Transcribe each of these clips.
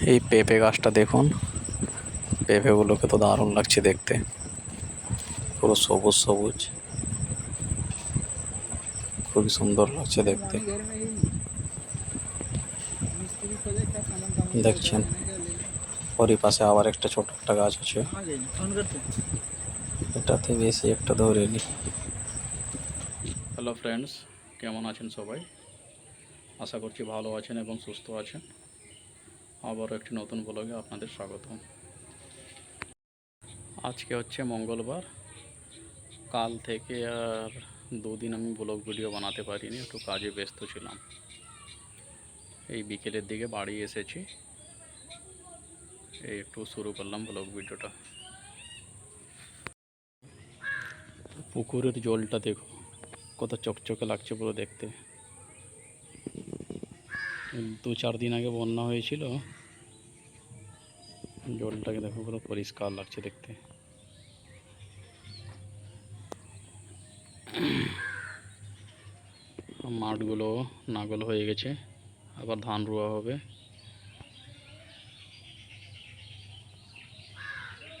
এই পেঁপে গাছটা দেখুন। পেঁপেগুলোকে তো দারুণ লাগছে দেখতে। পুরো সবুজ সবুজ। খুবই সুন্দর লাগছে দেখতে। দেখছেন? ওরই পাশে আবার একটা ছোট একটা গাছ আছে। এটাতে বেশি একটা ধরেনি হ্যালো ফ্রেন্ডস কেমন আছেন সবাই? আশা করছি ভালো আছেন এবং সুস্থ আছেন। আবারও একটি নতুন ব্লগে আপনাদের স্বাগত আজকে হচ্ছে মঙ্গলবার। কাল থেকে আর দুদিন আমি ব্লগ ভিডিও বানাতে পারিনি, একটু কাজে ব্যস্ত ছিলাম। এই বিকেলের দিকে বাড়ি এসেছি। এই একটু শুরু করলাম ব্লগ ভিডিওটা। পুকুরের জলটা দেখো, কত চকচকে লাগছে পুরো দেখতে। দু চার দিন আগে বন্যা হয়েছিল। জলটাকে দেখো, পুরো পরিষ্কার লাগছে দেখতে। মাঠগুলো নাগল হয়ে গেছে, আবার ধান রোয়া হবে।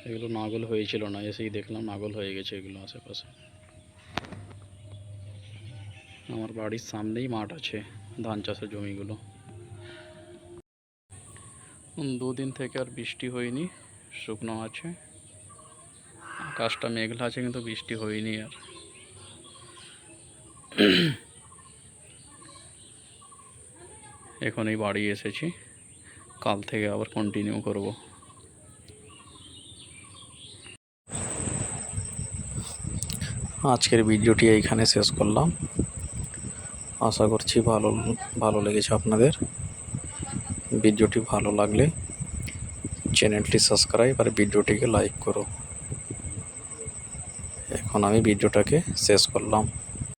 এগুলো নাগল হয়েছিল না, এসেই দেখলাম নাগল হয়ে গেছে এগুলো আশেপাশে। আমার বাড়ির সামনেই মাঠ আছে, ধান চাষের জমিগুলো। দুদিন থেকে আর বৃষ্টি হয়নি, শুকনো আছে। আকাশটা মেঘলা আছে, কিন্তু বৃষ্টি হয়নি আর। এখন এই বাড়ি এসেছি, কাল থেকে আবার কন্টিনিউ করব। আজকের ভিডিওটি এইখানে শেষ করলাম। আশা করছি ভালো ভালো লেগেছে আপনাদের। ভিডিওটি ভালো লাগলে চ্যানেলটি সাবস্ক্রাইব আর ভিডিওটিকে লাইক করো। এখন আমি ভিডিওটাকে শেষ করলাম।